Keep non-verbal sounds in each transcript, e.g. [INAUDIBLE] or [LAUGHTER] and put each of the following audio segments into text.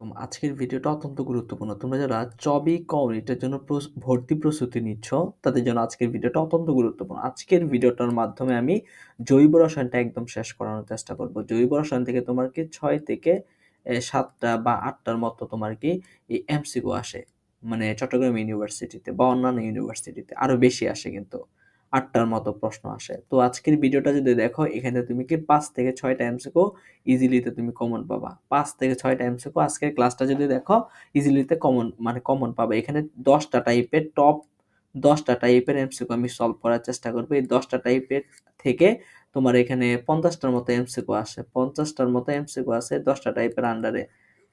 উম আজকের ভিডিওটা অত্যন্ত গুরুত্বপূর্ণ। তোমরা যারা চবি কমিউনিটির জন্য ভর্তি প্রস্তুতি নিচ্ছ, তাদের জন্য আজকের ভিডিওটা অত্যন্ত গুরুত্বপূর্ণ। আজকের ভিডিওটার মাধ্যমে আমি জৈব রসায়নটা একদম শেষ করানোর চেষ্টা করব। জৈব রসায়ন থেকে তোমার কি ৬ থেকে সাতটা বা আটটার মতো তোমার কি এই এমসিকিউ আসে। মানে চট্টগ্রাম ইউনিভার্সিটিতে বা অন্যান্য ইউনিভার্সিটিতে আরও বেশি আসে কিন্তু। ৮ টার মতো প্রশ্ন আসে। তো আজকের ভিডিওটা যদি দেখো, এখানে তুমি কি পাঁচ থেকে ৬ টা এমসিকিউ ইজিলিতে তুমি কমন পাবা। পাঁচ থেকে ৬ টা এমসিকিউ আজকের ক্লাসটা যদি দেখো ইজিলিতে কমন মানে কমন পাবা। এখানে দশটা টাইপের টপ ১০ টা টাইপের এমসিকিউ আমি সলভ করার চেষ্টা করব। এই দশটা টাইপের থেকে তোমার এখানে ৫০ টার মতো এমসিকিউ আসে। পঞ্চাশটার মতো এমসিকিউ আছে ১০ টা টাইপের আন্ডারে।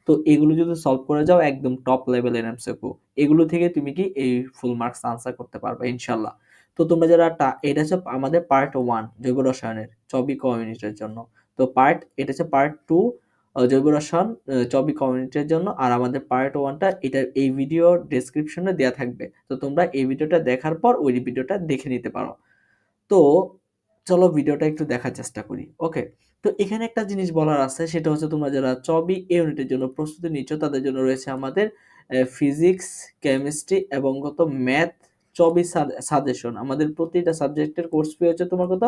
তো এগুলো যদি সলভ করে যাও, একদম টপ লেভেলের এমসিকিউ। এগুলো থেকে তুমি কি এই ফুল মার্কস আনসার করতে পারবে ইনশাআল্লাহ। তো তোমরা যারা এটা হচ্ছে আমাদের পার্ট ওয়ান জৈব রসায়নের চবি কমিউনিটির জন্য। তো পার্ট এটা হচ্ছে পার্ট টু জৈব রসায়ন চবি কমিউনিটির জন্য। আর আমাদের পার্ট 1 টা এটা এই ভিডিও ডেসক্রিপশনে দেওয়া থাকবে। তো তোমরা এই ভিডিওটা দেখার পর ওই ভিডিওটা দেখে নিতে পারো। তো চলো ভিডিওটা একটু দেখার চেষ্টা করি। ওকে। তো এখানে একটা জিনিস বলার আছে সেটা হচ্ছে তোমরা যারা চবি ইউনিটের জন্য প্রস্তুতি নিচ্ছ তাদের জন্য রয়েছে আমাদের ফিজিক্স, কেমিস্ট্রি এবং কত ম্যাথ চবি সাদ, সাজেশন। আমাদের প্রতিটা সাবজেক্টের কোর্স ফি হচ্ছে তোমার কত?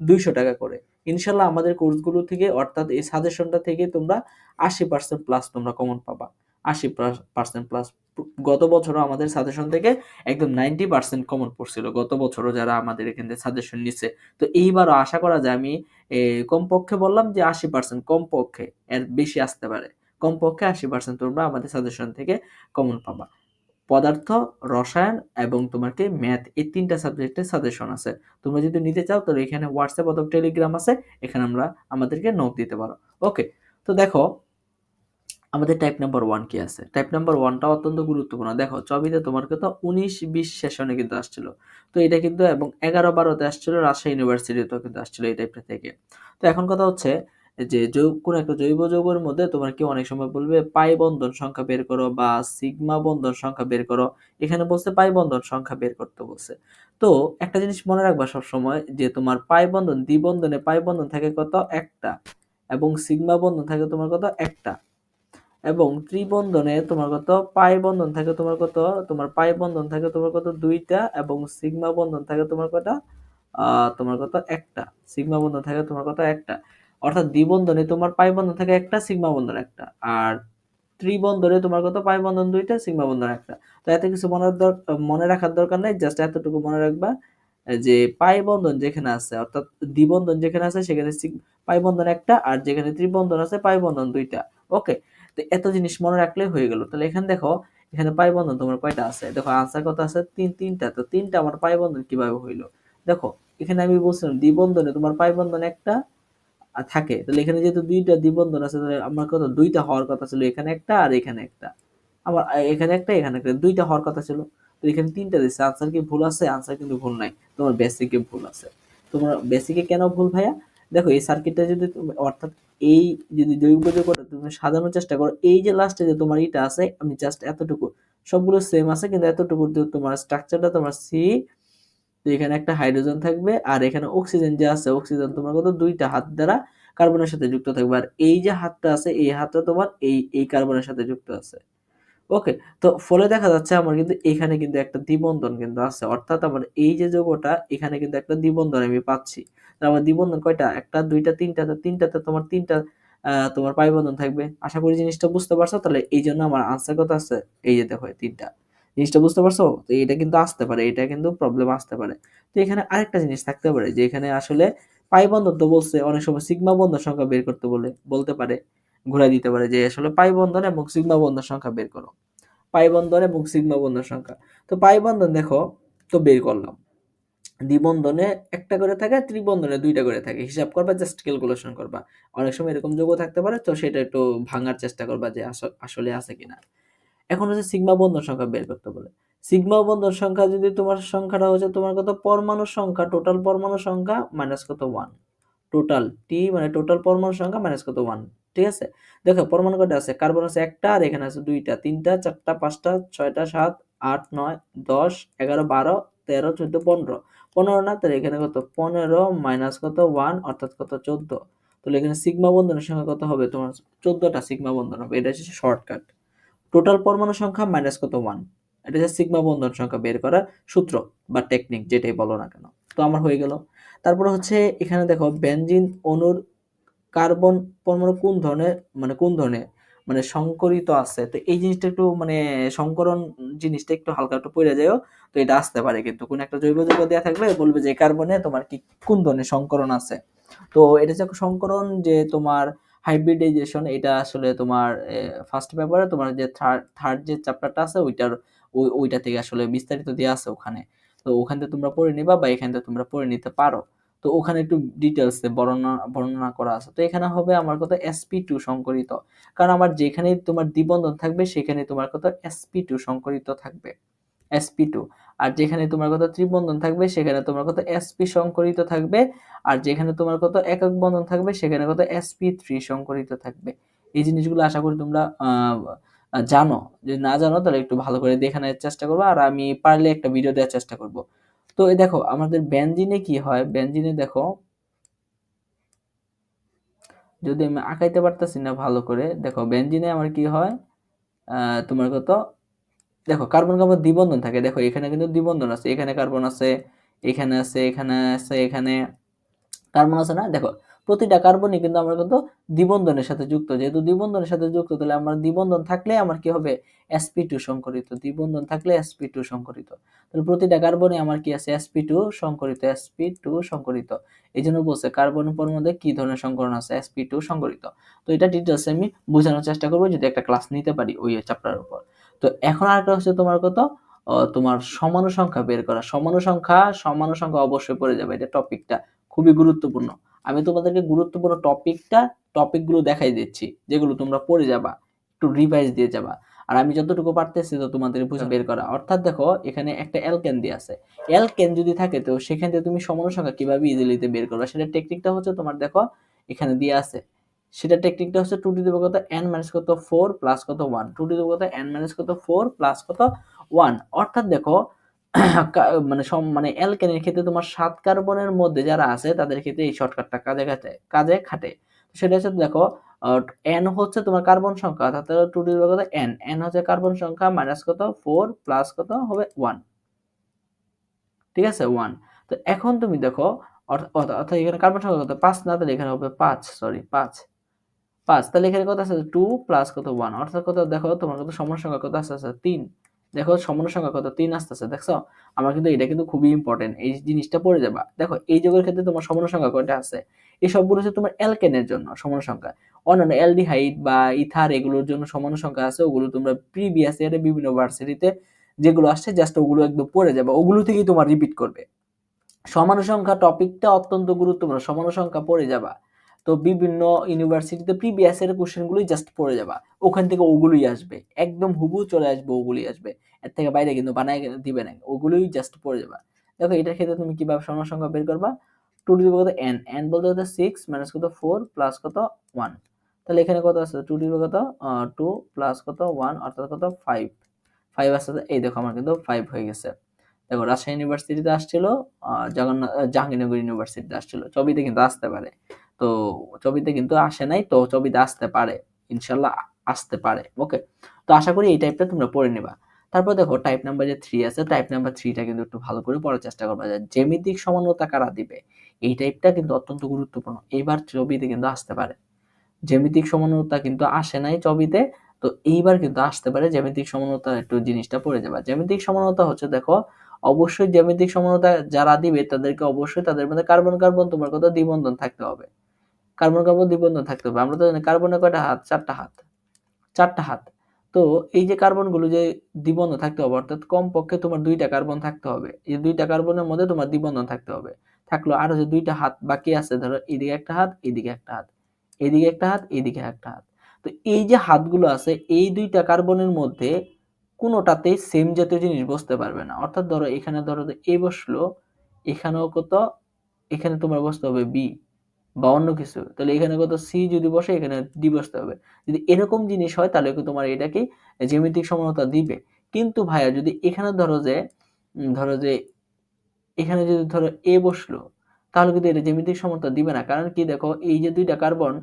৳২০০ করে। ইনশাআল্লাহ আমাদের কোর্সগুলো থেকে, অর্থাৎ এই সাজেশনটা থেকে তোমরা ৮০% প্লাস তোমরা কমন পাবা। ৮০ প্লাস পার্সেন্ট প্লাস গত বছরও আমাদের সাজেশন থেকে একদম 90% কমন পড়ছিল। গত বছরও যারা আমাদের এখান থেকে সাজেশন নিছে। তো এইবারও আশা করা যায় আমি কমপক্ষে বললাম যে ৮০% কমপক্ষে, এর বেশি আসতে পারে। কমপক্ষে 80% তোমরা আমাদের সাজেশন থেকে কমন পাবা। পদার্থ, রসায়ন এবং তোমার কি ম্যাথ এই ৩ টা সাবজেক্টের সাজেশন আছে। তোমরা যদি নিতে চাও তাহলে এখানে WhatsApp অথবা Telegram আছে। এখানে আমরা আমাদেরকে নক দিতে পারো। ওকে। তো দেখো আমাদের টাইপ নাম্বার 1 কি আছে? টাইপ নাম্বার 1 টা অত্যন্ত গুরুত্বপূর্ণ। দেখো চবিতে তোমার কত ১৯-২০ সেশনে কিন্তু আসছিল। তো এটা কিন্তু এবং ১১-১২ তে আসছিল রাজশাহী ইউনিভার্সিটিতেও কিন্তু আসছিল এই টাইপটা থেকে। তো এখন কথা হচ্ছে যে কোন একটা জৈব যৌগের মধ্যে তোমার কি অনেক সময় বলবে পাই বন্ধন সংখ্যা বের করো বা সিগমা বন্ধন সংখ্যা বের করো। এখানে বলছে পাই বন্ধন সংখ্যা বের করতে বলছে। তো একটা জিনিস মনে রাখবা সবসময় যে তোমার পাই বন্ধন দ্বিবন্ধনে পাই বন্ধন থাকে কত? একটা এবং সিগমা বন্ধন থাকে তোমার কত? একটা এবং ত্রিবন্ধনে তোমার কত? পাই বন্ধন থাকে তোমার কত? তোমার পাই বন্ধন থাকে তোমার কত? দুইটা এবং সিগমা বন্ধন থাকে তোমার? আ তোমার কত? একটা সিগমা বন্ধন থাকে তোমার কত? ১ টা। অর্থাৎ দ্বিবন্ধনে তোমার পাই বন্ধন থাকে ১ টা, সিগমা বন্ধন একটা আর ত্রিবন্ধনে তোমার কত? পাই বন্ধন ২ টা, সিগমা বন্ধন ১ টা। তো এত কিছু মনে মনে রাখার দরকার নাই। জাস্ট এতটুকু মনে রাখবা যে পাই বন্ধন যেখানে আছে অর্থাৎ দ্বিবন্ধন যেখানে আছে সেখানে পাই বন্ধন ১ টা আর যেখানে ত্রিবন্ধন আছে পাই বন্ধন ২ টা। ওকে। তো এত জিনিস মনে রাখলেই হয়ে গেল। তাহলে এখানে দেখো এখানে পাই বন্ধন তোমার কয়টা আছে? দেখো আনসার কত আছে? তিন তিনটা তো তিনটা আমার পাই বন্ধন কীভাবে হইল দেখো এখানে আমি বলছিলাম দ্বিবন্ধনে তোমার পাই বন্ধন ১ টা আ থাকে। তাহলে এখানে যেহেতু ২ টা দ্বিবন্ধন আছে তাহলে আমার কথা দুইটা হওয়ার কথা ছিল। এখানে একটা আর এখানে একটা আমার এখানে একটা এখানে একটা দুইটা হওয়ার কথা ছিল। তো এখানে ৩ টা দিছে। আনসার কি ভুল আছে? আনসার কিন্তু ভুল নাই। তোমার বেসিকে ভুল আছে। তোমার বেসিকে কেন ভুল ভাইয়া? দেখো এই সার্কিটটা যদি অর্থাৎ এই যদি জৈব যৌগটা তুমি সাজানোর চেষ্টা করো, এই যে লাস্টে যে তোমার এটা আছে আমি জাস্ট এতটুকু সবগুলো সেম আছে কিন্তু এতটুকু তোমার স্ট্রাকচারটা তোমার সি তো এখানে একটা হাইড্রোজেন থাকবে আর এখানে অক্সিজেন যে আছে অক্সিজেন তোমার কত ২ টা হাত দ্বারা কার্বনের সাথে যুক্ত থাকবে। আর এই যে হাতটা আছে এই হাতটা তোমার এই এই কার্বনের সাথে যুক্ত আছে। ওকে। তো ফলে দেখা যাচ্ছে আমার কিন্তু এখানে কিন্তু একটা দ্বিবন্ধন কিন্তু আছে। অর্থাৎ আমার এই যে যৌগটা এখানে কিন্তু একটা দ্বিবন্ধন আমি পাচ্ছি। আমার দ্বিবন্ধন কয়টা? ১ টা, ২ টা, ৩ তো ৩ তোমার ৩ টা তোমার পাই বন্ধন থাকবে। আশা করি জিনিসটা বুঝতে পারছ। তাহলে এই জন্য আমার আনসার কত আছে? এই যে দেখো ৩ টা। জিনিসটা বুঝতে পারছ? তো এটা কিন্তু আসতে পারে। এটা কিন্তু প্রবলেম আসতে পারে। তো এখানে আরেকটা জিনিস থাকতে পারে যে এখানে আসলে পাই বন্ধন তো বলছে অনেক সময় সিগমা বন্ধন সংখ্যা বের করতে বলে বলতে পারে। ঘুরায় দিতে পারে যে আসলে পাই বন্ধন এবং সিগমা বন্ধন সংখ্যা বের করো। পাই বন্ধন এবং সিগমা বন্ধন সংখ্যা। তো পাই বন্ধন দেখো তো বের করলাম। দ্বিবন্ধনে একটা করে থাকে, ত্রিবন্ধনে দুইটা করে থাকে। হিসাব করবা জাস্ট ক্যালকুলেশন করবা। অনেক সময় এরকম যৌগ থাকতে পারে তো সেটা একটু ভাঙার চেষ্টা করবা যে আস আসলে আছে কিনা। এখন হচ্ছে সিগমা বন্ধন সংখ্যা বের করতে বলে। সিগমা বন্ধন সংখ্যা যদি তোমার সংখ্যাটা হচ্ছে তোমার কত? পরমাণু সংখ্যা টোটাল পরমাণু সংখ্যা মাইনাস কত? ওয়ান টোটাল টি মানে টোটাল পরমাণু সংখ্যা মাইনাস কত? ওয়ান ঠিক আছে? দেখো পরমাণু কটা আছে? কার্বন আছে ১ টা আর এখানে আছে ২ টা, ৩ টা, ৪ টা, ৫ টা, ৬ টা, ৭, ৮, ৯, ১০, ১১, ১২, ১৩, ১৪, ১৫ ১৫ না তাহলে এখানে কত? ১৫ মাইনাস কত? ওয়ান অর্থাৎ কত? ১৪ তাহলে এখানে সিগমা বন্ধনের সংখ্যা কত হবে? তোমার চোদ্দটা সিগমা বন্ধন হবে। এটা হচ্ছে শর্টকাট টোটাল পরমাণু সংখ্যা মাইনাস কত ওয়ান এটা হচ্ছে সিগমা বন্ধন সংখ্যা বের করার সূত্র বা টেকনিক যেটাই বলো না কেন। তো আমার হয়ে গেল। তারপর হচ্ছে এখানে দেখো বেনজিন অনুর কার্বন পরমাণু কোন ধরনের মানে কোন ধরনের মানে সংকরিত আছে? তো এই জিনিসটা একটু মানে সংকরণ জিনিসটা একটু হালকা একটু পড়ে যায়ও, তো এটা আসতে পারে। কিন্তু কোন একটা জৈব যৌগ দেওয়া থাকলে বলবে যে কার্বনে তোমার কি, কোন ধরনের সংকরণ আছে? তো এটা হচ্ছে সংকরণ যে তোমার হাইব্রিডাইজেশন এটা আসলে তোমার ফার্স্ট পেপারে তোমার যে থার্ড থার্ড যে চ্যাপ্টারটা আছে, ওইটার ওই ওইটা থেকে আসলে বিস্তারিত দেওয়া আছে ওখানে। তো ওখান থেকে তোমরা পড়ে নিবা বা এখান থেকে তোমরা পড়ে নিতে পারো। তো ওখানে একটু ডিটেলস বর্ণনা বর্ণনা করা আছে। তো এখানে হবে আমার কথা এসপি টু সংকরিত কারণ আমার যেখানে তোমার দ্বিবন্ধন থাকবে সেখানে তোমার কত এসপি টু সংকরিত থাকবে। এসপি টু আর যেখানে তোমার কত ত্রিবন্ধন থাকবে, সেখানে তোমার কত এসপি সংকরিত থাকবে। আর যেখানে তোমার কত একক বন্ধন থাকবে, সেখানে কত এসপি থ্রি সংকরিত থাকবে। এই জিনিসগুলো আশা করি তোমরা জানো। যদি না জানো, তাহলে একটু ভালো করে দেখে নেওয়ার চেষ্টা করব। আর আমি পারলে একটা ভিডিও দেওয়ার চেষ্টা করব। তো এই দেখো, আমাদের বেনজিনে কি হয়? বেনজিনে দেখো, যদি আমি আঁকাইতে পারতেছি না ভালো করে, দেখো ব্যঞ্জিনে আমার কি হয়? তোমার কত দেখো, কার্বন কার্বন দ্বিবন্ধন থাকে। দেখো, এখানে কিন্তু দ্বিবন্ধন আছে, এখানে কার্বন আছে, এখানে আছে এখানে আছে, এখানে কার্বন আছে না? দেখো, প্রতিটা কার্বনই কিন্তু আমার কিন্তু দ্বিবন্ধনের সাথে যুক্ত। যেহেতু দ্বিবন্ধনের সাথে যুক্ত, তাহলে আমার দ্বিবন্ধন থাকলে আমার কি হবে? SP two সংকরিত। দ্বিবন্ধন থাকলে এসপি টু সংকরিত। তাহলে প্রতিটা কার্বনে আমার কি আছে? এসপি টু সংকরিত এসপি টু সংকরিত। এই জন্য বলছে কার্বন উপর মধ্যে কি ধরনের সংকরণ আছে? এসপি টু সংকরিত। তো এটা ডিটেলস আমি বোঝানোর চেষ্টা করব, যদি একটা ক্লাস নিতে পারি ওই চ্যাপ্টারের উপর। তো এখন আরেকটা হচ্ছে তোমার কত? তোমার সমানু সংখ্যা বের করা। সমানু সংখ্যা সমানু সংখ্যা অবশ্যই পড়ে যাবে। এটা টপিকটা খুবই গুরুত্বপূর্ণ। আমি তোমাদেরকে গুরুত্বপূর্ণ টপিকটা, টপিকগুলো দেখাই দিচ্ছি, যেগুলো তোমরা পড়ে যাবা, একটু রিভাইজ দিয়ে যাবা। আর আমি যতটুকু পারতেছি তো তোমাদের বুঝে বের করা। অর্থাৎ দেখো, এখানে একটা এলকেন দিয়ে আছে। এলকেন যদি থাকে তো সেখান থেকে তুমি সমান সংখ্যা কীভাবে ইজিলিতে বের করবে? সেটা টেকনিকটা হচ্ছে তোমার দেখো, এখানে দিয়ে আছে। সেটা টেকনিকটা হচ্ছে টু টু দেবো কত? এন মাইনাস কত? ফোর প্লাস কত? ওয়ান টু টু কত? এন মাইনাস কত? ফোর প্লাস কত? ওয়ান অর্থাৎ দেখো [CLEARS THROAT] মানে সব মানে অ্যালকেনের ক্ষেত্রে তোমার সাত কার্বনের মধ্যে যারা আছে, তাদের ক্ষেত্রে এই শর্টকাটটা কাজে খাটে কাজে খাটে। সেটা হচ্ছে দেখো এন হচ্ছে তোমার কার্বন সংখ্যা, অর্থাৎ টু ডি কত? এন এন হচ্ছে কার্বন সংখ্যা মাইনাস কত? ফোর প্লাস কত? হবে ওয়ান ঠিক আছে? ওয়ান তো এখন তুমি দেখো অর্থাৎ এখানে কার্বন সংখ্যা কত? পাঁচ না তাহলে এখানে হবে পাঁচ সরি পাঁচ। পাঁচ, তাহলে এখানে কত আছে? টু প্লাস কত ওয়ান অর্থাৎ কত, দেখো তোমার কত সমান সংখ্যা কত আছে? তিন। দেখো সমন্বয় সংখ্যা কত? তিন আসতেছে, দেখছ? আমার কিন্তু এটা কিন্তু খুবই ইম্পর্টেন্ট এই জিনিসটা পড়ে যাবা। দেখো, এই যোগের ক্ষেত্রে তোমার সমন্বয় সংখ্যা কয়টা আছে? এই সবগুলো হচ্ছে তোমার অ্যালকেনের জন্য সমন্বয় সংখ্যা। অন্যান্য অ্যালডিহাইড বা ইথার এগুলোর জন্য সমন্বয় সংখ্যা আছে, ওগুলো তোমরা প্রিভিয়াস ইয়ারে বিভিন্ন ভার্সিটিতে যেগুলো আসছে জাস্ট ওগুলো একদম পড়ে যাবে, ওগুলো থেকেই তোমার রিপিট করবে। সমান সংখ্যা টপিকটা অত্যন্ত গুরুত্বপূর্ণ, সমান সংখ্যা পড়ে যাবা। তো বিভিন্ন ইউনিভার্সিটিতে প্রিভিয়াস এর কোশ্চেনগুলোই জাস্ট পড়ে যাবা। ওখান থেকে ওগুলোই আসবে। একদম হুবু চলে আসবে, ওগুলোই আসবে। এর থেকে বাইরে কিন্তু বানায় দিবে না, ওগুলোই জাস্ট পড়ে যাবা। দেখো, এটার ক্ষেত্রে তুমি কীভাবে সমান সংখ্যা বের করবা? টু টু কত এন এন বলতে কত সিক্স মাইনাস কত? ফোর প্লাস কত? ওয়ান তাহলে এখানে কত আছে টু টু কত? টু প্লাস কত? ওয়ান অর্থাৎ কত? ফাইভ ফাইভ আসতে এই দেখো, আমার কিন্তু ফাইভ হয়ে গেছে। দেখো, রাজশাহী ইউনিভার্সিটিতে আসছিল জগন্নাথ জাহাঙ্গীরনগর ইউনিভার্সিটিতে আসছিল। ছবিতে কিন্তু আসতে পারে। তো ছবিতে কিন্তু আসে নাই, তো ছবিতে আসতে পারে, ইনশাল্লাহ আসতে পারে ওকে তো আশা করি এই টাইপটা তোমরা পড়ে নেবা। তারপর দেখো টাইপ নাম্বার যে থ্রি আছে টাইপ নাম্বার থ্রিটা কিন্তু একটু ভালো করে পড়ার চেষ্টা করবা যে জ্যামিতিক সমানতা কারা দিবে? এই টাইপটা কিন্তু অত্যন্ত গুরুত্বপূর্ণ। এইবার ছবিতে কিন্তু আসতে পারে। জ্যামিতিক সমানতা কিন্তু আসে নাই ছবিতে, তো এইবার কিন্তু আসতে পারে জ্যামিতিক সমানতা একটু জিনিসটা পড়ে যাবে। জ্যামিতিক সমানতা হচ্ছে দেখো, অবশ্যই জ্যামিতিক সমানতা যারা দিবে তাদেরকে অবশ্যই তাদের মধ্যে কার্বন কার্বন তোমার কথা দ্বিবন্ধন থাকতে হবে। কার্বন কার্বন দ্বিবন্ধন থাকতে হবে। আমরা তো জানি কার্বনের কয়টা হাত? চারটা হাত। চারটা হাত। তো এই যে কার্বনগুলো যে দ্বিবন্ধন থাকতে হবে, অর্থাৎ কমপক্ষে তোমার দুইটা কার্বন থাকতে হবে। এই দুইটা কার্বনের মধ্যে তোমার দ্বিবন্ধন থাকতে হবে। থাকল আরও যে দুইটা হাত বাকি আছে, ধরো এদিকে একটা হাত, এদিকে একটা হাত। এদিকে একটা হাত, এদিকে একটা হাত। তো এই যে হাতগুলো আছে, এই দুইটা কার্বনের মধ্যে কোনোটাতেই সেম জাতীয় জিনিস বসতে পারবে না। অর্থাৎ ধরো এখানে ধরো এ বসল, এখানেও কত? এখানে তোমার বসতে হবে বি বা অন্য কিছু। তাহলে এখানে কত? সি যদি বসে, এখানে ডি বসতে হবে। যদি এরকম জিনিস হয়, তাহলে তোমার এটাকে জ্যামিতিক সমানতা দিবে। কিন্তু ভাইয়া, যদি এখানে ধরো যে ধরো যে, এখানে যদি ধরো এ বসল, তাহলে কিন্তু এটা জ্যামিতিক সমানতা দিবে না। কারণ কি দেখো, এই যে দুইটা কার্বন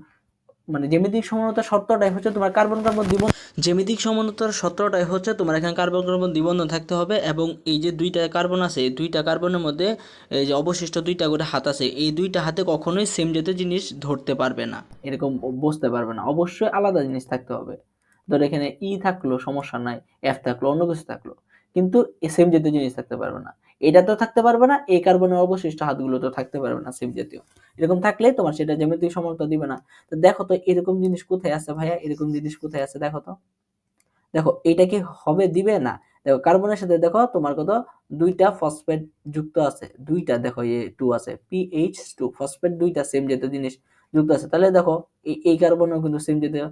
মানে জ্যামিতিক সমানতার শর্তটাই হচ্ছে তোমার কার্বন কার্বন দ্বিবন্ধ জ্যামিতিক সমানতার শর্তটাই হচ্ছে তোমার এখানে কার্বন কার্বন দ্বিবন্ধন থাকতে হবে এবং এই যে দুইটা কার্বন আছে এই দুইটা কার্বনের মধ্যে এই যে অবশিষ্ট দুইটা করে হাত আছে এই দুইটা হাতে কখনোই সেম জাতীয় জিনিস ধরতে পারবে না। এরকম বুঝতে পারবে না। অবশ্যই আলাদা জিনিস থাকতে হবে। ধর এখানে ই থাকল সমস্যা নাই। এফ থাকল অন্য কিছু থাকল। কিন্তু সেম জাতীয় জিনিস থাকতে পারবে না। এটা তো থাকতে পারবে না, এই কার্বনের অবশিষ্ট হাতগুলো তো থাকতে পারবে না সেম জাতীয়। এরকম থাকলে তোমার সেটা জ্যামিতিক সমানতা দিবে না। তো দেখো তো এরকম জিনিস কোথায় আছে ভাইয়া? এরকম জিনিস কোথায় আছে দেখো তো। দেখো, এটা কি হবে, দিবে না? দেখো কার্বনের সাথে দেখো, তোমার কত? দুইটা ফসফেট যুক্ত আছে। দুইটা, দেখো এ টু আছে। পিএইচ টু ফসফেট দুইটা সেম জাতীয় জিনিস যুক্ত আছে। তাহলে দেখো, এই কার্বনও কিন্তু সেম জাতীয়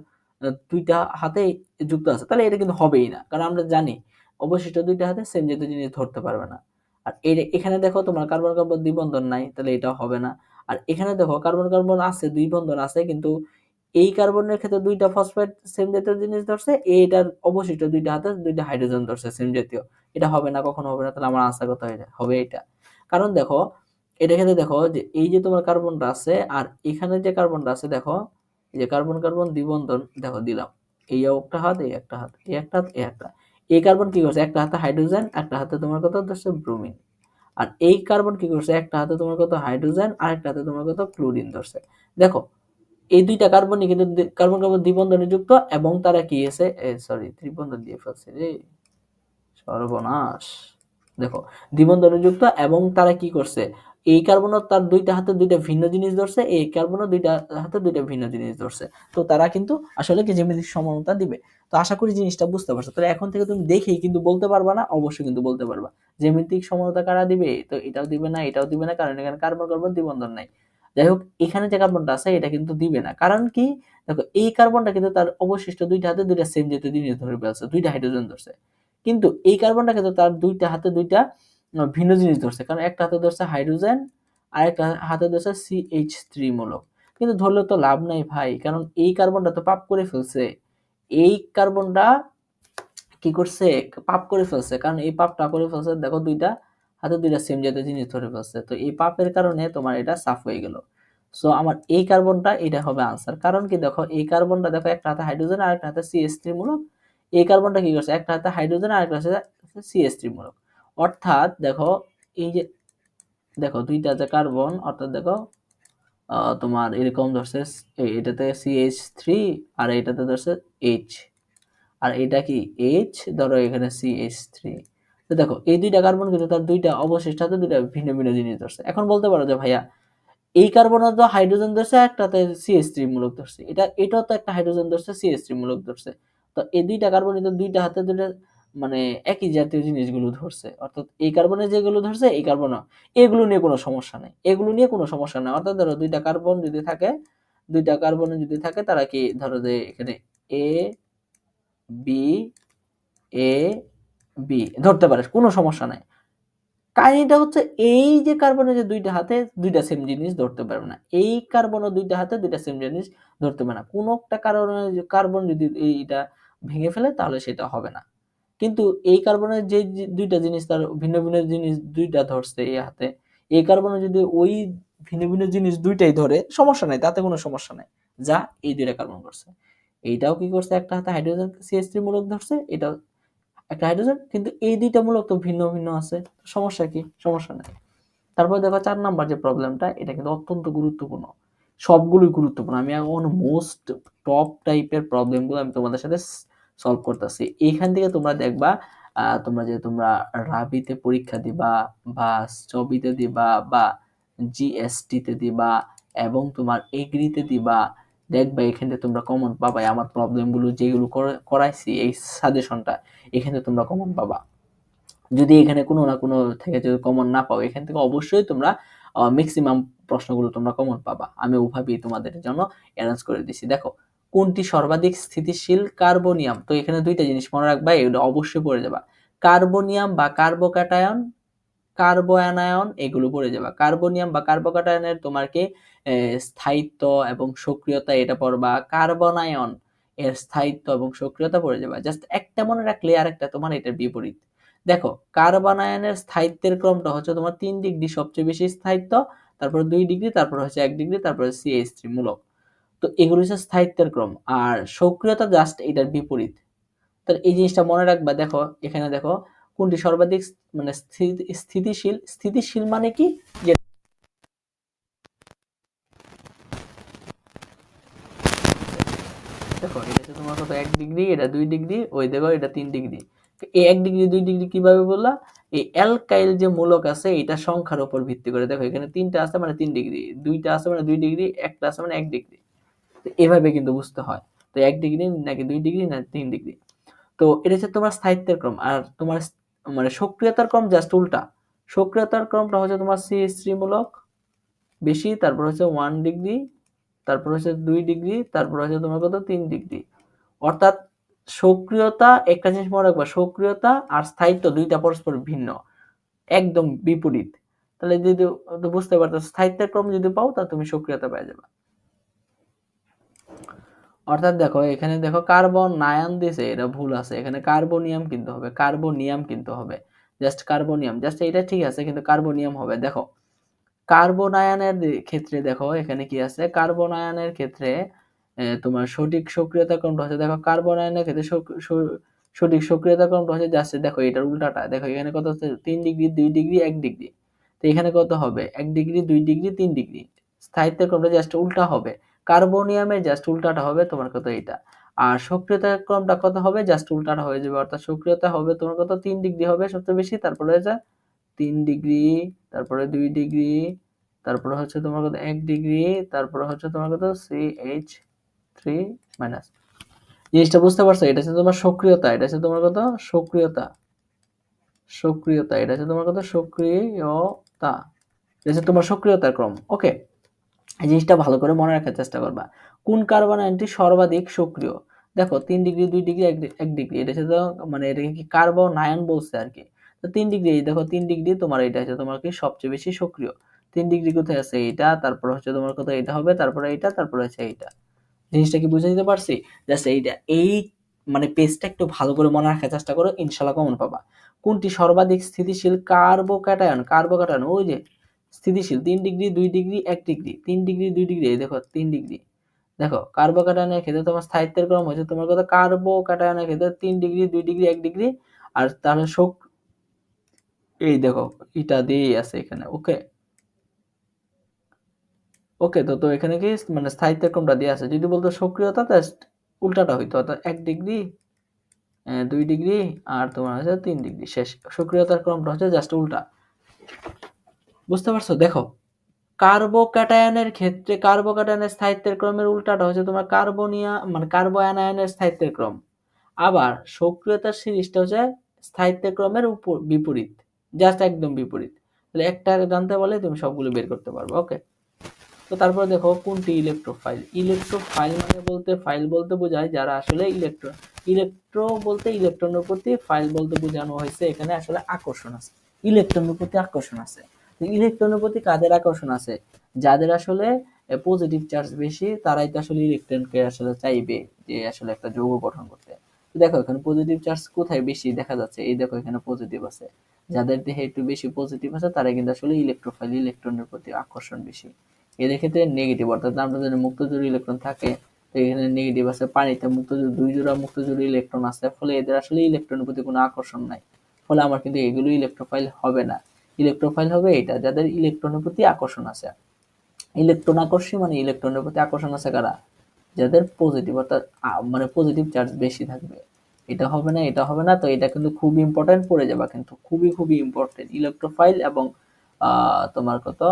দুইটা হাতে যুক্ত আছে। তাহলে এটা কিন্তু হবেই না, কারণ আমরা জানি, অবশিষ্ট দুইটা হাতে সেম জাতীয় জিনিস ধরতে পারবে না। আর এখানে দেখো তোমার কার্বন কার্বন দ্বিবন্ধন নাই, তাহলে এটা হবে না। আর এখানে দেখো কার্বন কার্বন আছে, দুই বন্ধন আছে, কিন্তু এই কার্বনের ক্ষেত্রে দুইটা ফসফেট সেম জাতীয় জিনিস ধরছে এইটার অবশিষ্ট দুইটা হাতে দুইটা হাইড্রোজেন ধরছে সেম জাতীয়। এটা হবে না, কখনো হবে না, তাহলে আমার আশা কথা হবে এটা। কারণ দেখো, এটা ক্ষেত্রে দেখো যে এই যে তোমার কার্বনটা আছে, আর এখানে যে কার্বনটা আছে, দেখো, এই যে কার্বন কার্বন দ্বিবন্ধন দেখো দিলাম। এই একটা হাত, এই একটা হাত, এই একটা হাত, এই একটা এই কার্বন কি করছে? একটা হাতে হাইড্রোজেন, একটা হাতে তোমার কত? ধরছে ব্রোমিন। আর এই কার্বন কি করছে? একটা হাতে তোমার কত? হাইড্রোজেন, আর একটা হাতে তোমার কত? ক্লোরিন ধরছে। দেখো, এই দুইটা কার্বনই কিন্তু কার্বন কার্বন দ্বিবন্ধনে যুক্ত, এবং তারা কি আছে? সরি ত্রিবন্ধন দিয়ে ফেলছে রে। সর্বনাশ। দেখো, দ্বিবন্ধনে যুক্ত, এবং তারা কি করছে? এই কার্বনও তার দুইটা হাতে দুইটা ভিন্ন জিনিস ধরছে, এই কার্বনও দুইটা হাতে দুইটা ভিন্ন জিনিস ধরছে। তো তারা কিন্তু আসলে কি জ্যামিতিক সমানতা দিবে। তো আশা করি জিনিসটা বুঝতে পারছ। তাহলে এখন থেকে তুমি দেখেই কিন্তু বলতে পারবা না, অবশ্যই কিন্তু বলতে পারবা। জ্যামিতিক সমানতা কারা দিবে? তো এটাও দিবে না, এটাও দিবে না, কারণ এখানে কার্বন কার্বন দ্বিবন্ধন নাই। যাই হোক, এখানে যে কার্বনটা আছে, এটা কিন্তু দিবে না। কারণ কি? দেখো, এই কার্বনটা কিন্তু তার অবশিষ্ট দুইটা হাতে দুইটা সেম জাতীয় জিনিস ধরে ফেলছে, দুইটা হাইড্রোজেন ধরছে। কিন্তু এই কার্বনটা কিন্তু তার দুইটা হাতে দুইটা ভিন্ন জিনিস ধরছে। কারণ একটা হাতে ধরছে হাইড্রোজেন, আর একটা হাতে ধরছে সি এইচ থ্রি মূলক। কিন্তু ধরলে তো লাভ নাই ভাই, কারণ এই কার্বনটা তো পাপ করে ফেলছে। এই কার্বনটা কি করছে? পাপ করে ফেলছে। কারণ এই পাপটা করে ফেলছে, দেখো দুইটা, হাতে দুইটা সেম জাতীয় জিনিস ধরে ফেলছে। তো এই পাপের কারণে তোমার এটা সাফ হয়ে গেল। সো আমার এই কার্বনটা, এটা হবে আনসার কারণ কি দেখো, এই কার্বনটা দেখো, একটা হাতে হাইড্রোজেন, আর একটা হাতে সিএস থ্রি মূলক। এই কার্বনটা কি করছে? একটা হাতে হাইড্রোজেন, আর একটা হাতে সিএস থ্রি মূলক। অর্থাৎ দেখো, এই যে দেখো, দুইটা যে কার্বন অর্থাৎ দেখো তোমার এরকম ধরছে এটাতে সিএইচ থ্রি আর এটাতে ধরছে এইচ আর এটা কি এইচ ধরো এখানে সিএইচ থ্রি তো দেখো, এই দুইটা কার্বন কিন্তু তার দুইটা অবশিষ্ট হাতে দুইটা ভিন্ন ভিন্ন জিনিস ধরছে। এখন বলতে পারো যে ভাইয়া, এই কার্বন তো হাইড্রোজেন ধরছে, একটাতে সিএস থ্রি মূলক ধরছে। এটা, এটাও তো একটা হাইড্রোজেন ধরছে সিএস থ্রি মূলক ধরছে। তো এই দুইটা কার্বন দুইটা হাতে দুইটা মানে একই জাতীয় জিনিসগুলো ধরছে। অর্থাৎ এই কার্বনে যেগুলো ধরছে, এই কার্বন এগুলো নিয়ে কোনো সমস্যা নেই। এগুলো নিয়ে কোনো সমস্যা নেই। অর্থাৎ ধরো দুইটা কার্বন যদি থাকে, দুইটা কার্বন যদি থাকে, তারা কি ধরো যে এখানে এ বি এ বি ধরতে পারে। কোনো সমস্যা নাই। কাহিনীটা হচ্ছে এই যে কার্বনের যে দুইটা হাতে, দুইটা সেম জিনিস ধরতে পারবে না। এই কার্বনও দুইটা হাতে, দুইটা সেম জিনিস ধরতে পারে না। কোনো একটা কারণে কার্বন যদি এইটা ভেঙে ফেলে, তাহলে সেটা হবে না। কিন্তু এই কার্বনের যে দুইটা জিনিস তার ভিন্ন ভিন্ন জিনিস দুইটা ধরছে এই হাতে। এই কার্বনে যদি ওই ভিন্ন ভিন্ন জিনিস দুইটাই ধরে, সমস্যা নাই, তাতে কোনো সমস্যা নাই। যা এই দুইটা কার্বন করছে এইটাও কি করছে, একটা হাতে হাইড্রোজেন সিএস থ্রি মূলক ধরছে, এটাও একটা হাইড্রোজেন কিন্তু এই দুইটা মূলক তো ভিন্ন ভিন্ন আছে। সমস্যা কি? সমস্যা নেই। তারপর দেখো চার নাম্বার যে প্রবলেমটা এটা কিন্তু অত্যন্ত গুরুত্বপূর্ণ। সবগুলোই গুরুত্বপূর্ণ। আমি এখন মোস্ট টপ টাইপের প্রবলেমগুলো আমি তোমাদের সাথে সলভ করতেছি। এইখান থেকে তোমরা দেখবা তোমরা যে তোমরা রাবিতে পরীক্ষা দিবা বা চবিতে দিবা বা জিএসটিতে দিবা এবং তোমার এগ্রিতে দিবা, দেখবা এখানে তোমরা কমন পাবা। আমার প্রবলেমগুলো যেগুলো করাইছি এই সাজেশনটা এখানে তোমরা কমন পাবা। যদি এখানে কোনো না কোনো থেকে যদি কমন না পাও, এখান থেকে অবশ্যই তোমরা ম্যাক্সিমাম প্রশ্নগুলো তোমরা কমন পাবা। আমি ওভাবেই তোমাদের জন্য অ্যারেঞ্জ করে দিছি। দেখো কোনটি সর্বাধিক স্থিতিশীল? কার্বোনিয়াম। তো এখানে দুইটা জিনিস মনে রাখবা, এগুলো অবশ্যই পড়ে যাবা। কার্বোনিয়াম বা কার্বোক্যাটায়ন কার্বোয়ানায়ন, এগুলো পড়ে যাবা। কার্বোনিয়াম বা কার্বোক্যাটায়নের তোমার কি স্থায়িত্ব এবং সক্রিয়তা এটা পড়বা। কার্বনায়ন, এর স্থায়িত্ব এবং সক্রিয়তা পড়ে যাবা। জাস্ট একটা মনে রাখলে আর একটা তোমার এটার বিপরীত। দেখো, কার্বনায়নের স্থায়িত্বের ক্রমটা হচ্ছে তোমার তিন ডিগ্রি সবচেয়ে বেশি স্থায়িত্ব, তারপরে দুই ডিগ্রি, তারপর হচ্ছে এক ডিগ্রি, তারপরে সিএইচ থ্রি মূলক। তো এগুলো হচ্ছে স্থায়িত্বের ক্রম। আর সক্রিয়তা জাস্ট এটার বিপরীত। তাহলে এই জিনিসটা মনে রাখবা, দেখো, এখানে দেখো, কোনটি সর্বাধিক মানে স্থিতিশীল স্থিতিশীল মানে কি? যে দেখো, এটা তোমার কত? এক ডিগ্রি, এটা দুই ডিগ্রি, ওই দেখো, এটা তিন ডিগ্রি। এই এক ডিগ্রি, দুই ডিগ্রি কীভাবে বললা? এই অ্যালকাইল যে মূলক আছে এটা সংখ্যার উপর ভিত্তি করে। দেখো, এখানে তিনটা আছে মানে তিন ডিগ্রি, দুইটা আছে মানে দুই ডিগ্রি, একটা আছে মানে এক ডিগ্রি। তো এভাবে কিন্তু বুঝতে হয়। তো এক ডিগ্রি নাকি দুই ডিগ্রি না তিন ডিগ্রি। তো এটা হচ্ছে তোমার স্থায়িত্বের ক্রম। আর তোমার মানে সক্রিয়তার ক্রম জাস্ট উল্টা। সক্রিয়তার ক্রমটা হচ্ছে তোমার সি মূলক বেশি, তারপর হচ্ছে ওয়ান ডিগ্রি, তারপর হচ্ছে দুই ডিগ্রি, তারপর হচ্ছে তোমার কত? তিন ডিগ্রি। অর্থাৎ সক্রিয়তা একটা জিনিস মনে রাখবা, সক্রিয়তা আর স্থায়িত্ব দুইটা পরস্পর ভিন্ন। একদম বিপরীত। তাহলে যদি বুঝতে পারতো স্থায়িত্বের ক্রম যদি পাও, তাহলে তুমি সক্রিয়তা পেয়ে যাবে। অর্থাৎ দেখো, এখানে দেখো কার্বন নায়ান দিছে, এটা ভুল আছে। এখানে কার্বোনিয়াম কিনতে হবে, কার্বোনিয়াম কিনতে হবে। জাস্ট কার্বোনিয়াম, জাস্ট এটা ঠিক আছে, কিন্তু কার্বোনিয়াম হবে। দেখো কার্বোনায়নের ক্ষেত্রে দেখো, এখানে কি আছে? কার্বোনায়নের ক্ষেত্রে তোমার সঠিক সক্রিয়তা ক্রমটা হচ্ছে? দেখো কার্বোনায়নের ক্ষেত্রে সঠিক সক্রিয়তা ক্রমটা হচ্ছে? যাচ্ছে দেখো, এটার উল্টাটা। দেখো, এখানে কত হচ্ছে? তিন ডিগ্রি, দুই ডিগ্রি, এক ডিগ্রি। তো এখানে কত হবে? এক ডিগ্রি, দুই ডিগ্রি, তিন ডিগ্রি। স্থায়িত্বের ক্রমটা জাস্ট উল্টা হবে। কার্বোনিয়ামের জাস্ট উল্টাটা হবে তোমার কত এটা আর সক্রিয়তা ক্রমটা কত হবে? জাস্ট উল্টাটা হয়ে যাবে, অর্থাৎ সক্রিয়তা হবে তোমার কত? তিন ডিগ্রি হবে সবচেয়ে বেশি, তারপরে হয়েছে তিন ডিগ্রি, তারপরে দুই ডিগ্রি, তারপরে হচ্ছে তোমার কত? এক ডিগ্রি, তারপরে হচ্ছে তোমার কত? সি এইচ থ্রি মাইনাস জিনিসটা বুঝতে পারছ? এটা হচ্ছে তোমার সক্রিয়তা, এটা হচ্ছে তোমার কত? সক্রিয়তা। সক্রিয়তা, এটা হচ্ছে তোমার কত? সক্রিয়তা। এটা হচ্ছে তোমার সক্রিয়তার ক্রম ওকে এই জিনিসটা ভালো করে মনে রাখার চেষ্টা করবা। কোন কার্বন আয়নটি সর্বাধিক সক্রিয়? দেখো, তিন ডিগ্রি, দুই ডিগ্রি, এক ডিগ্রি। এটা হচ্ছে মানে এটাকে কি কার্বন আয়ন বলছে আর কি? তো তিন ডিগ্রি দেখো, তিন ডিগ্রি তোমার এটা হচ্ছে তোমার কি সবচেয়ে বেশি সক্রিয়। তিন ডিগ্রি কোথায় আছে? এইটা, তারপর হচ্ছে তোমার কত এটা হবে, তারপরে এইটা, তারপরে হচ্ছে এইটা। জিনিসটা কি বুঝে দিতে পারছি? জাস্ট এইটা, এই মানে পেজটা একটু ভালো করে মনে রাখার চেষ্টা করো ইনশাল্লাহ কমন পাবা। কোনটি সর্বাধিক স্থিতিশীল? কার্বোক্যাটায়ন কার্বোক্যাটায়ন ওই যে স্থিতিশীল, তিন ডিগ্রি, দুই ডিগ্রি, এক ডিগ্রি, তিন ডিগ্রি, দুই ডিগ্রি, এই দেখো, তিন ডিগ্রি। দেখো কার্বোক্যাটায়নের ক্ষেত্রে তোমার স্থায়িত্বের ক্রম হয়েছে, তোমার কথা কার্বোক্যাটায়নের ক্ষেত্রে তিন ডিগ্রি, দুই ডিগ্রি, এক ডিগ্রি, আর তাহলে শোক, এই দেখো এটা দিয়েই আছে এখানে, ওকে? ওকে, তো তো এখানে কি মানে স্থায়িত্বের ক্রমটা দিয়ে আছে, যদি বলতো সক্রিয়তা জাস্ট উল্টাটা হইতো, অর্থাৎ এক ডিগ্রি দুই ডিগ্রি, আর তোমার হচ্ছে তিন ডিগ্রি, শেষ, সক্রিয়তার ক্রমটা হচ্ছে জাস্ট উল্টা। বুঝতে পারছ? দেখো কার্বোক্যাটায়নের ক্ষেত্রে কার্বোক্যাটায়নের স্থায়িত্বের ক্রমের উল্টাটা হচ্ছে তোমার কার্বনিয়া মানে কার্বোয়ানায়নের স্থায়িত্বের ক্রম। আবার সক্রিয়তার সিরিজটা হচ্ছে স্থায়িত্বের ক্রমের উপর, বিপরীত জাস্ট একদম বিপরীত। তাহলে একটা জানতে বলে তুমি সবগুলো বের করতে পারবে ওকে তো তারপরে দেখো, কোনটি? ইলেকট্রোফাইল। ইলেকট্রোফাইল মানে বলতে, ফাইল বলতে বোঝায় যারা আসলে ইলেকট্রন, ইলেকট্রো বলতে ইলেকট্রনের প্রতি, ফাইল বলতে বোঝানো হয়েছে এখানে আসলে আকর্ষণ আছে। ইলেকট্রনের প্রতি আকর্ষণ আছে। ইলেকট্রনের প্রতি কাদের আকর্ষণ আছে? যাদের আসলে পজিটিভ চার্জ বেশি, তারাই তো আসলে ইলেকট্রনকে আসলে চাইবে যে আসলে একটা যৌগ গঠন করতে। দেখো, এখানে পজিটিভ চার্জ কোথায় বেশি দেখা যাচ্ছে? এই দেখো, এখানে পজিটিভ আছে। যাদের দেহে একটু বেশি পজিটিভ আছে তারা কিন্তু আসলে ইলেকট্রোফাইল ইলেকট্রনের প্রতি আকর্ষণ বেশি। এদের ক্ষেত্রে নেগেটিভ অর্থাৎ আমরা যদি মুক্ত মুক্তজোড়ী ইলেকট্রন থাকে, তো এখানে নেগেটিভ আছে পানিতে মুক্তজোড়ী, দুই জোড়া মুক্ত মুক্তজোড়ী ইলেকট্রন আছে, ফলে এদের আসলে ইলেকট্রনের প্রতি কোনো আকর্ষণ নাই। ফলে আমার কিন্তু এগুলো ইলেকট্রোফাইল হবে না। ইলেকট্রোফাইল হবে, এটা যাদের ইলেকট্রনের প্রতি আকর্ষণ আছে। ইলেকট্রন আকর্ষী মানে ইলেকট্রনের প্রতি আকর্ষণ আছে কারা? যাদের পজিটিভ অর্থাৎ মানে পজিটিভ চার্জ বেশি থাকবে। এটা হবে না, এটা হবে না, তো এটা কিন্তু খুব ইম্পর্টেন্ট পড়ে যাবে, কিন্তু খুবই খুবই ইম্পর্টেন্ট ইলেকট্রোফাইল এবং তোমার কত?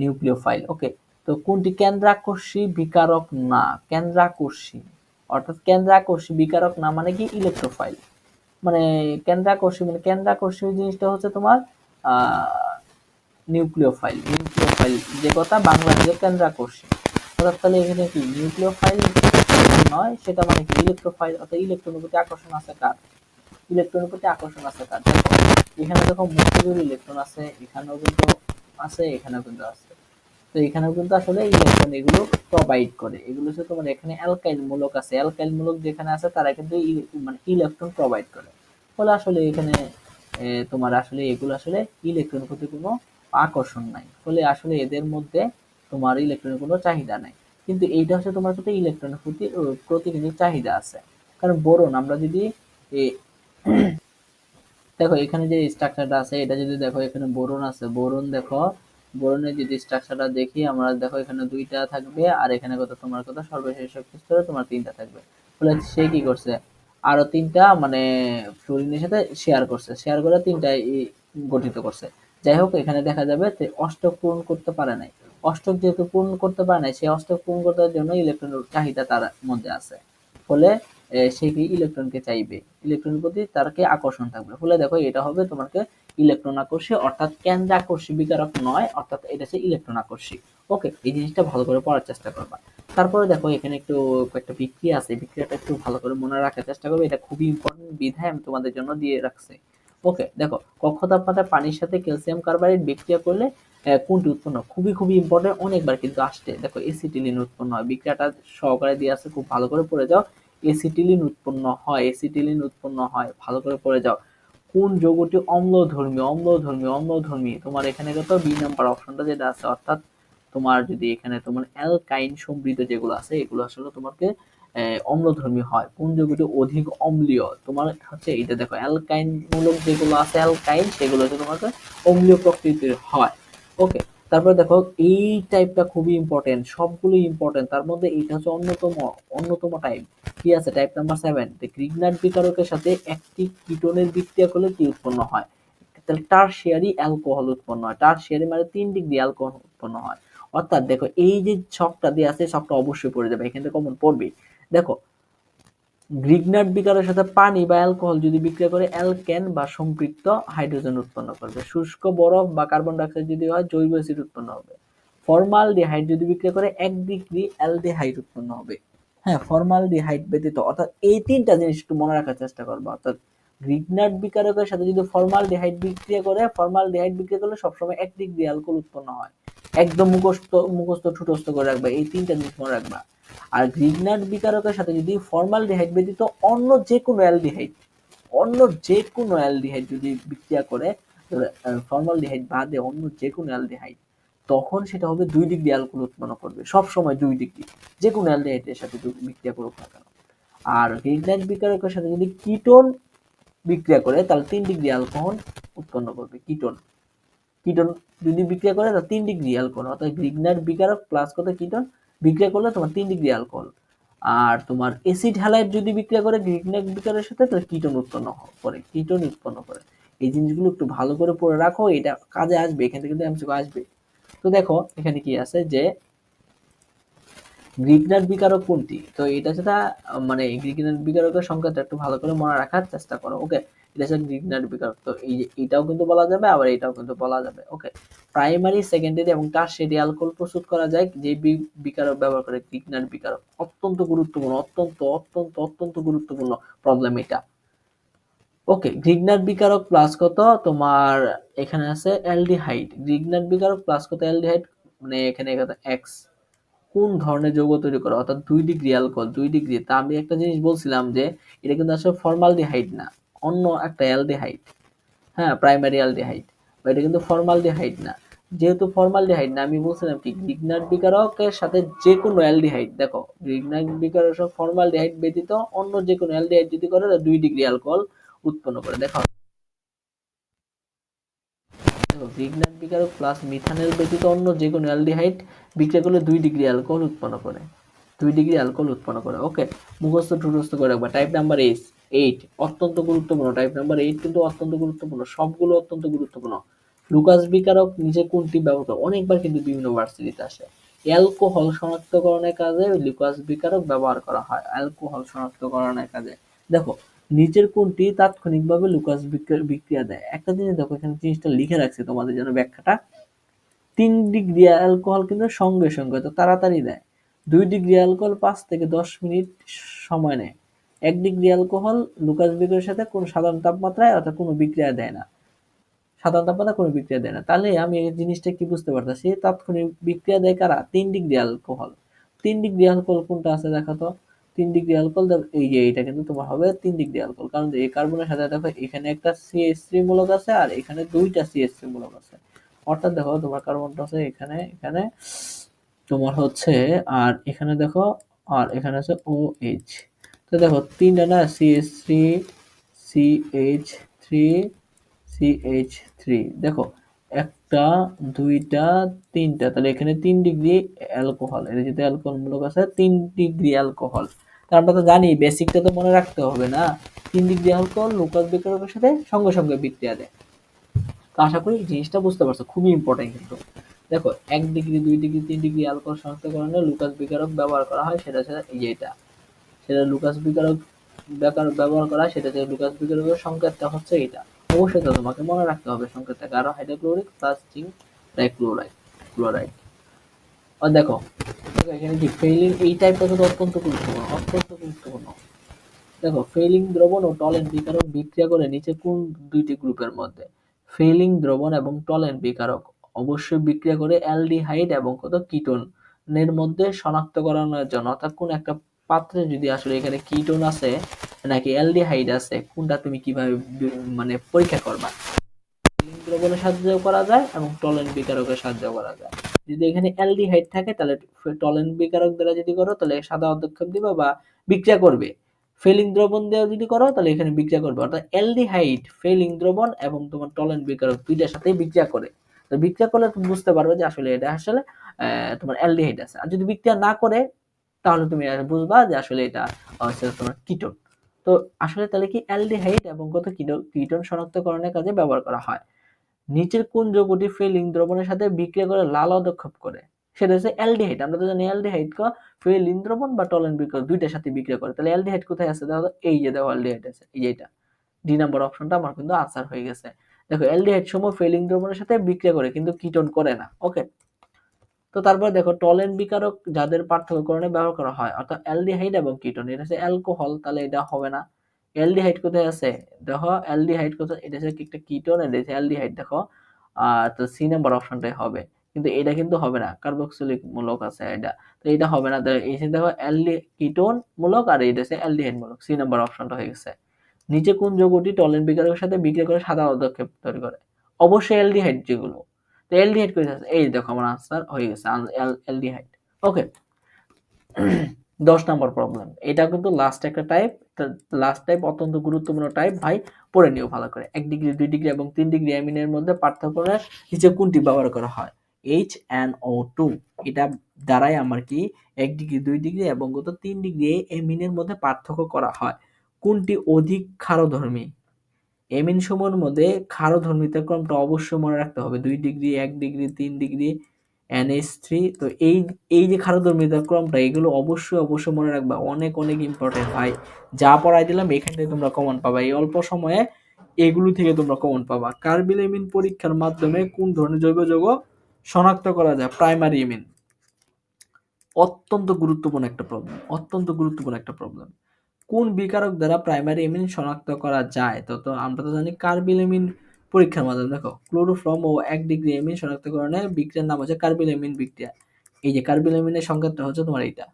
নিউক্লিওফাইল ওকে তো কোনটি কেন্দ্রাকর্ষী, বিকারক না? কেন্দ্রাকর্ষী, অর্থাৎ কেন্দ্রাকর্ষী, বিকারক না মানে কি? ইলেকট্রোফাইল মানে কেন্দ্রাকর্ষী মানে কেন্দ্রাকর্ষী জিনিসটা হচ্ছে তোমার নিউক্লিওফাইল। নিউক্লিওফাইল যে কথা বাংলাদেশের কেন্দ্রাকর্ষী অর্থাৎ তাহলে এখানে কি, নিউক্লিওফাইল নয়, সেটা মানে কি, ইলেকট্রোফাইল, অর্থাৎ ইলেকট্রনের প্রতি আকর্ষণ আছে কার? ইলেকট্রনের প্রতি আকর্ষণ আছে কার? এখানে দেখো মুক্তজোড় ইলেকট্রন আছে, এখানেও কিন্তু আছে, এখানেও কিন্তু আছে। তো এখানেও কিন্তু আসলে ইলেকট্রন এগুলো প্রোভাইড করে। এগুলো হচ্ছে তোমার এখানে অ্যালকাইল মূলক আছে। অ্যালকাইল মূলক যেখানে আছে, তারা কিন্তু মানে ইলেকট্রন প্রোভাইড করে। ফলে আসলে এখানে তোমার আসলে এগুলো আসলে ইলেকট্রনের প্রতি কোনো আকর্ষণ নাই। ফলে আসলে এদের মধ্যে তোমার ইলেকট্রনের কোনো চাহিদা নাই। কিন্তু এইটা হচ্ছে তোমার কাছে ইলেকট্রনের প্রতি প্রতি কিন্তু চাহিদা আছে। কারণ বোরন, আমরা যদি দেখো এখানে যে স্ট্রাকচারটা আছে, এটা যদি দেখো এখানে বোরন আছে, বোরন দেখো, বোরনের যদি স্ট্রাকচারটা দেখি, আমরা দেখো এখানে দুইটা থাকবে, আর এখানে কত, তোমার কথা সর্বশেষ তোমার তিনটা থাকবে। ফলে সে কি করছে? আরও তিনটা মানে ফ্লোরিনের সাথে শেয়ার করছে। শেয়ার করে তিনটা গঠিত করছে। যাই হোক, এখানে দেখা যাবে যে অষ্টক পূরণ করতে পারে নাই। অষ্টক যেহেতু পূরণ করতে পারে নাই, সেই অষ্টক পূরণ করার জন্য ইলেকট্রনের চাহিদা তার মধ্যে আছে। ফলে সে কি ইলেকট্রনকে চাইবে? ইলেকট্রনের প্রতি তার কি আকর্ষণ থাকবে। ফলে দেখো, এটা হবে তোমাকে ইলেকট্রন আকর্ষী, অর্থাৎ কেন্দ্র আকর্ষী বিকারক নয়, অর্থাৎ এটা হচ্ছে ইলেকট্রন আকর্ষী। ওকে এই জিনিসটা ভালো করে পড়ার চেষ্টা করবা। তারপরে দেখো, এখানে একটু একটা বিক্রিয়া আছে। বিক্রিয়াটা একটু ভালো করে মনে রাখার চেষ্টা করবে। এটা খুবই ইম্পর্টেন্ট বিধায় আমি তোমাদের জন্য দিয়ে রাখছি। ওকে দেখো কক্ষ তাপমাত্রায় পানির সাথে ক্যালসিয়াম কার্বাইড বিক্রিয়া করলে কোনটি উৎপন্ন? খুবই খুবই ইম্পর্টেন্ট অনেকবার কিন্তু আসছে। দেখো এসিটিলিন উৎপন্ন হয়। বিক্রিয়াটা সহকারে দিয়ে আছে, খুব ভালো করে পড়ে যাও। এসিটিলিন উৎপন্ন হয় এসিটিলিন উৎপন্ন হয়, ভালো করে পড়ে যাও। কোন যৌগটি অম্লধর্মী? অম্লধর্মী অম্লধর্মী। তোমার এখানে কত বি নাম্বার অপশনটা যেটা আছে, অর্থাৎ তোমার যদি এখানে তোমার অ্যালকাইন সমৃদ্ধ যেগুলো আছে, এগুলো আসলে তোমাকে অম্লধর্মী হয়। কোন যৌগটি অধিক অম্লীয়। তোমার হচ্ছে এটা দেখো অ্যালকাইন মূলক যেগুলো আছে অ্যালকাইন সেগুলো হচ্ছে তোমাকে অম্লীয় প্রকৃতির হয়। ওকে তারপরে দেখো, এই টাইপটা খুবই ইম্পর্টেন্ট সবগুলো ইম্পর্টেন্ট তার মধ্যে এটা হচ্ছে অন্যতম অন্যতম টাইপ কি আছে? টাইপ নাম্বার সেভেন গ্রিগনাট বিকারকের সাথে একটি কিটোনের বিক্রিয়া করলে কি উৎপন্ন হয়? তাহলে টারশিয়ারি অ্যালকোহল উৎপন্ন হয়। টারশিয়ারি মানে তিন ডিগ্রি অ্যালকোহল উৎপন্ন হয়। অর্থাৎ দেখো, এই যে ছকটা দিয়ে আছে, ছকটা অবশ্যই পড়ে যাবে, এখান কমন পড়বে দেখো গ্রিগনাট বিকারের সাথে পানি বা অ্যালকোহল যদি বিক্রিয়া করে, অ্যালকেন বা সম্পৃক্ত হাইড্রোজেন উৎপন্ন করবে। শুষ্ক বরফ বা কার্বন ডাইঅক্সাইড যদি হয়, জৈব অ্যাসিড উৎপন্ন হবে। ফরমাল ডিহাইড যদি বিক্রিয়া করে, এক ডিগ্রি অ্যালডিহাইড উৎপন্ন হবে। হ্যাঁ ফরমাল ডিহাইড ব্যতীত, অর্থাৎ এই তিনটা জিনিস একটু মনে রাখার চেষ্টা করব। অর্থাৎ গ্রিগনাট বিকারকের সাথে যদি ফরমাল ডিহাইড বিক্রিয়া করে ফরমাল ডিহাইড বিক্রিয়া করলে সবসময় এক ডিগ্রি অ্যালকোহল উৎপন্ন হয়। একদম মুখস্থ মুখস্থ ঠুটস্থ করে রাখবা, এই তিনটা জিনিস মনে রাখবা। আর গ্রিগনাট বিকারকের সাথে যদি ফর্মাল ডিহাইড ব্যতীত অন্য যে কোনো অ্যালডিহাইড অন্য যে কোনো অ্যালডিহাইড যদি বিক্রিয়া করে ফর্মাল ডিহাইড বাদে অন্য যে কোনো অ্যালডিহাইড তখন সেটা হবে দুই ডিগ্রি অ্যালকোহল উৎপন্ন করবে সব সময় দুই ডিগ্রি যে কোনো অ্যালডিহাইডের সাথে বিক্রিয়া করুক না কেন। আর গ্রিগনাইট বিকারকের সাথে যদি কিটোন বিক্রিয়া করে, তাহলে তিন ডিগ্রি অ্যালকোহল উৎপন্ন করবে কিটোন কিটোন যদি বিক্রিয়া করে, তাহলে তিন ডিগ্রি অ্যালকোহল অর্থাৎ গ্রিগনাইট বিকারক প্লাস কত কিটোন বিক্রিয়া করলে তোমার তিন ডিগ্রি অ্যালকোহল আর তোমার অ্যাসিড হ্যালাইড যদি বিক্রিয়া করে গ্রিগনাইট বিকারের সাথে, তাহলে কিটোন উৎপন্ন করে কিটোন উৎপন্ন করে। এই জিনিসগুলো একটু ভালো করে পড়ে রাখো, এটা কাজে আসবে, এখান থেকে কিন্তু এমসিকিউ আসবে। তো দেখো, এখানে কি আছে যে গ্রিগনাট বিকারক কোনটি? তো এটা সেটা মানে গ্রিগনাট বিকারকের সংখ্যাটা একটু ভালো করে মনে রাখার চেষ্টা করো ওকে এটা হচ্ছে গ্রিগনাট বিকারক, তো এই এটাও কিন্তু বলা যাবে, আবার এটাও কিন্তু বলা যাবে ওকে প্রাইমারি সেকেন্ডারি এবং টারশিয়ারি অ্যালকোহল প্রস্তুত করা যায়, যে বিকারক ব্যবহার করে গ্রিগনার বিকারক। অত্যন্ত গুরুত্বপূর্ণ, অত্যন্ত অত্যন্ত অত্যন্ত গুরুত্বপূর্ণ প্রবলেম এটা। ওকে গ্রিগনাট বিকারক প্লাস কত? তোমার এখানে আছে অ্যালডিহাইড গ্রিগনাট বিকারক প্লাস কত অ্যালডিহাইড মানে এখানে এক্স কোন ধরনের যৌগ তৈরি করে? অর্থাৎ দুই ডিগ্রি অ্যালকোহল দুই ডিগ্রি তা আমি একটা জিনিস বলছিলাম যে, এটা কিন্তু আসলে ফর্মালডিহাইড না, অন্য একটা অ্যালডিহাইড হ্যাঁ প্রাইমারি অ্যালডিহাইড বা এটা কিন্তু ফর্মালডিহাইড না। যেহেতু ফর্মালডিহাইড না, আমি বলছিলাম কি গ্রিগনাট বিকারকের সাথে যে কোনো অ্যালডিহাইড দেখো গ্রিগনাট বিকারক ফর্মালডিহাইড ব্যতীত অন্য যে কোনো অ্যালডিহাইড যদি করে দুই ডিগ্রি অ্যালকোহল উৎপন্ন করে। দেখো গ্রিগনাট বিকারক প্লাস মিথানেল ব্যতীত অন্য যে কোনো অ্যালডিহাইড বিক্রিয়া করলে দুই ডিগ্রি অ্যালকোহল উৎপন্ন করে। দুই ডিগ্রি অ্যালকোহল উৎপন্ন করে। ওকে মুখস্থ ঠুটস্থ করে রাখবা টাইপ নাম্বার এইট এইট অত্যন্ত গুরুত্বপূর্ণ। টাইপ নাম্বার এইট কিন্তু অত্যন্ত গুরুত্বপূর্ণ। সবগুলো অত্যন্ত গুরুত্বপূর্ণ। লুকাস বিকারক নিজে কোনটি ব্যবহার করে অনেকবার কিন্তু বিভিন্ন ভার্সিটিতে আসে। অ্যালকোহল শনাক্তকরণের কাজে লুকাস বিকারক ব্যবহার করা হয়। অ্যালকোহল শনাক্তকরণের কাজে। দেখো নিচের কোনটি তাৎক্ষণিকভাবে লুকাস বিক্রিয়া দেয়। একটা জিনিস দেখো, এখানে জিনিসটা লিখে রাখছে তোমাদের জন্য ব্যাখ্যাটা। তিন ডিগ্রি অ্যালকোহল কিন্তু সঙ্গে সঙ্গে, তো তাড়াতাড়ি দেয়। দুই ডিগ্রি অ্যালকোহল পাঁচ থেকে দশ মিনিট সময় নেয়। এক ডিগ্রি অ্যালকোহল লুকাস বিক্রিয়ার সাথে কোনো সাধারণ তাপমাত্রায় অর্থাৎ কোনো বিক্রিয়া দেয় না। সাধারণ তাপমাত্রা কোনো বিক্রিয়া দেয় না। তাহলে আমি এই জিনিসটা কি বুঝতে পারতেছি? তাৎক্ষণিক বিক্রিয়া দেয় কারা? তিন ডিগ্রি অ্যালকোহল। তিন ডিগ্রি অ্যালকোহল কোনটা আছে দেখো তো? তিন ডিগ্রি অ্যালকোহল এই যে এটা কিন্তু তোমার হবে তিন ডিগ্রি অ্যালকোহল কারণ এই কার্বনের সাথে দেখো এখানে একটা সিএস থ্রি মূলক আছে আর এখানে দুইটা সিএস থ্রি মূলক আছে। অর্থাৎ দেখো তোমার কার্বনটা আছে এখানে এখানে তোমার হচ্ছে আর এখানে দেখো, আর এখানে আছে ও এইচ তো দেখো তিনটা না CH three CH three CH three দেখো একটা দুইটা, তিনটা। তাহলে এখানে তিন ডিগ্রি অ্যালকোহল এটা যেহেতু অ্যালকোহল মূলক আছে, তিন ডিগ্রি অ্যালকোহল তার আমরা তো জানি বেসিকটা তো মনে রাখতে হবে না। তিন ডিগ্রি অ্যালকোহল লুকাস বিক্রয়কের সাথে সঙ্গে সঙ্গে বিক্রিয়া দেয়। তো আশা করি জিনিসটা বুঝতে পারছ, খুবই ইম্পর্টেন্ট কিন্তু। দেখো, এক ডিগ্রি দুই ডিগ্রি তিন ডিগ্রি অ্যালকোহল শনাক্তকরণে লুকাস বিকারক ব্যবহার করা হয়, সেটা হচ্ছে এই সেটা লুকাস বিকারক ব্যবহার করা সেটা হচ্ছে লুকাস বিকারকের সংকেতটা হচ্ছে এটা অবশ্যই তো তোমাকে মনে রাখতে হবে সংকেতটা কারও hydrochloric plus zinc dichloride chloride আর দেখো এখানে কি ফেইলিং এই টাইপটা কিন্তু অত্যন্ত গুরুত্বপূর্ণ অত্যন্ত গুরুত্বপূর্ণ। দেখো ফেইলিং দ্রবণ ও টলেন বিকারক বিক্রিয়া করে নিচে কোন দুইটি গ্রুপের মধ্যে? ফেইলিং দ্রবণ এবং টলেন বিকারক অবশ্যই বিক্রিয়া করে অ্যালডিহাইড এবং কত? কিটোনের মধ্যে শনাক্ত করানোর জন্য, অর্থাৎ কোন একটা পাত্রে যদি আসলে এখানে কিটোন আছে, নাকি অ্যালডিহাইড আছে, কোনটা তুমি কীভাবে মানে পরীক্ষা করবা? দ্রবণের সাহায্য করা যায় এবং টলেন বিকারকের সাহায্য করা যায়। যদি এখানে অ্যালডিহাইড থাকে, তাহলে টলেন বিকারক দ্বারা যদি করো, তাহলে সাদা অধ্যক্ষেপ দিবে বা বিক্রিয়া করবে। ফেলিং দ্রবণ দেওয়া যদি করো, তাহলে এখানে বিক্রিয়া করবে। অর্থাৎ অ্যালডিহাইড, ফেলিং দ্রবণ এবং তোমার টলেন বিকারক দুইটার সাথে বিক্রিয়া করে। তো বিক্রিয়া করলে তুমি বুঝতে পারবে যে আসলে এটা আসলে তোমার অ্যালডিহাইড আছে। আর যদি বিক্রিয়া না করে তাহলে তুমি বুঝবা যে আসলে এটা হচ্ছে তোমার কিটোন তো আসলে তাহলে কি অ্যালডিহাইড এবং কত কিটোন শনাক্তকরণের কাজে ব্যবহার করা হয়? নিচের কোন যৌগটি ফেলিং দ্রবণের সাথে বিক্রিয়া করে লাল অদক্ষেপ করে? সেটা হচ্ছে অ্যালডিহাইড। আমরা তো জানি অ্যালডিহাইড ক ফেলিং দ্রবণ বা টলেন বিক্রিয়া দুইটার সাথে বিক্রিয়া করে। তাহলে অ্যালডিহাইড কোথায় আছে? দেখো এই যে দেখো অ্যালডিহাইড আছে, এই যে এটা। ডি নাম্বার অপশনটা আমার কিন্তু আনসার হয়ে গেছে। দেখো, অ্যালডিহাইড সমূহ ফেলিং দ্রবণের সাথে বিক্রিয়া করে, কিন্তু কিটোন করে না। ওকে তো তারপর দেখো, টলেন বিকারক যাদের পার্থক্যকরণে ব্যবহার করা হয়, অর্থাৎ অ্যালডিহাইড এবং কিটোন, এটা হচ্ছে অ্যালকোহল, তাহলে এটা হবে না। অ্যালডিহাইড কোথায় আছে? দেখো, অ্যালডিহাইড কোথায়? এটা হচ্ছে একটা কিটোন এটা হচ্ছে অ্যালডিহাইড, দেখো। তো সি নাম্বার অপশনটাই হবে। কিন্তু এটা কিন্তু হবে না কার্বক্সিলিক মূলক আছে এটা। তো এটা হবে না এই দেখো, অ্যালডি কিটোন মূলক আর এটা হচ্ছে অ্যালডিহাইড মূলক সি নাম্বার অপশনটা হয়ে গেছে। নিচে কোন যৌগটি টলেন বিকারকের সাথে বিক্রিয়া করে সাদা পদক্ষেপ তৈরি করে? অবশ্যই অ্যালডিহাইড যেগুলো। তো অ্যালডিহাইড করে এই দেখো আমার আনসার হয়ে গেছে অ্যালডিহাইড ওকে [CLEARS THROAT] দশ নম্বর প্রবলেম এটা কিন্তু লাস্ট একটা টাইপ লাস্ট টাইপ অত্যন্ত গুরুত্বপূর্ণ টাইপ ভাই, পড়ে নিও ভালো করে। এক ডিগ্রি দুই ডিগ্রি এবং তিন ডিগ্রি অ্যামিনের মধ্যে পার্থক্য নিচে কোনটি ব্যবহার করা হয়? এইচ এন ও টু এটা দ্বারাই আমার কি এক ডিগ্রি দুই ডিগ্রি এবং গত তিন ডিগ্রি এমিনের মধ্যে পার্থক্য করা হয়। কোনটি অধিক ক্ষারধর্মী? এমিন সমূহের মধ্যে ক্ষারধর্মিতার ক্রমটা অবশ্যই মনে রাখতে হবে। দুই ডিগ্রি, এক ডিগ্রি, তিন ডিগ্রি এনএস থ্রি তো এই এই যে ক্ষারধর্মিতার ক্রমটা, এগুলো অবশ্যই অবশ্যই মনে রাখবা। অনেক অনেক ইম্পর্টেন্ট ভাই। যা পড়াই দিলাম, এখান থেকে তোমরা কমন পাবা। এই অল্প সময়ে এগুলো থেকে তোমরা কমন পাবা। কার্বিল এমিন পরীক্ষার মাধ্যমে কোন ধরনের জৈব যৌগ শনাক্ত করা যায়? Primary amine. অত্যন্ত গুরুত্বপূর্ণ একটা প্রবলেম অত্যন্ত গুরুত্বপূর্ণ একটা প্রবলেম কোন বিকারক দ্বারা প্রাইমারি এমিন শনাক্ত করা যায়? তো তো আমরা তো জানি কার্বিল এমিন পরীক্ষার মাধ্যমে। দেখো ক্লোরোফ্রম ও এক ডিগ্রি এমিন শনাক্তকরণে বিক্রিয়ার নাম হচ্ছে কার্বিল এমিন বিক্রিয়া। এই যে কার্বিল এমিনের সংকেতটা হচ্ছে তোমার এইটা।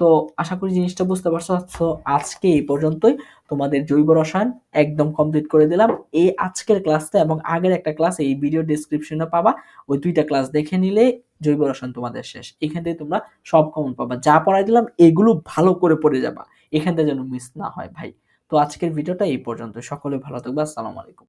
তো, আশা করি জিনিসটা বুঝতে পারছ। তো, আজকে এই পর্যন্তই। তোমাদের জৈব রসায়ন একদম কমপ্লিট করে দিলাম। এই আজকের ক্লাসটা এবং আগের একটা ক্লাস এই ভিডিও ডিসক্রিপশনে পাবা। ওই দুইটা ক্লাস দেখে নিলে জৈব রসায়ন তোমাদের শেষ। এখান থেকে তোমরা সব কমন পাবা। যা পড়াই দিলাম, এগুলো ভালো করে পড়ে যাবা। এখান থেকে যেন মিস না হয় ভাই। তো আজকের ভিডিওটা এই পর্যন্ত সকলে ভালো থাকবে আসসালামু আলাইকুম।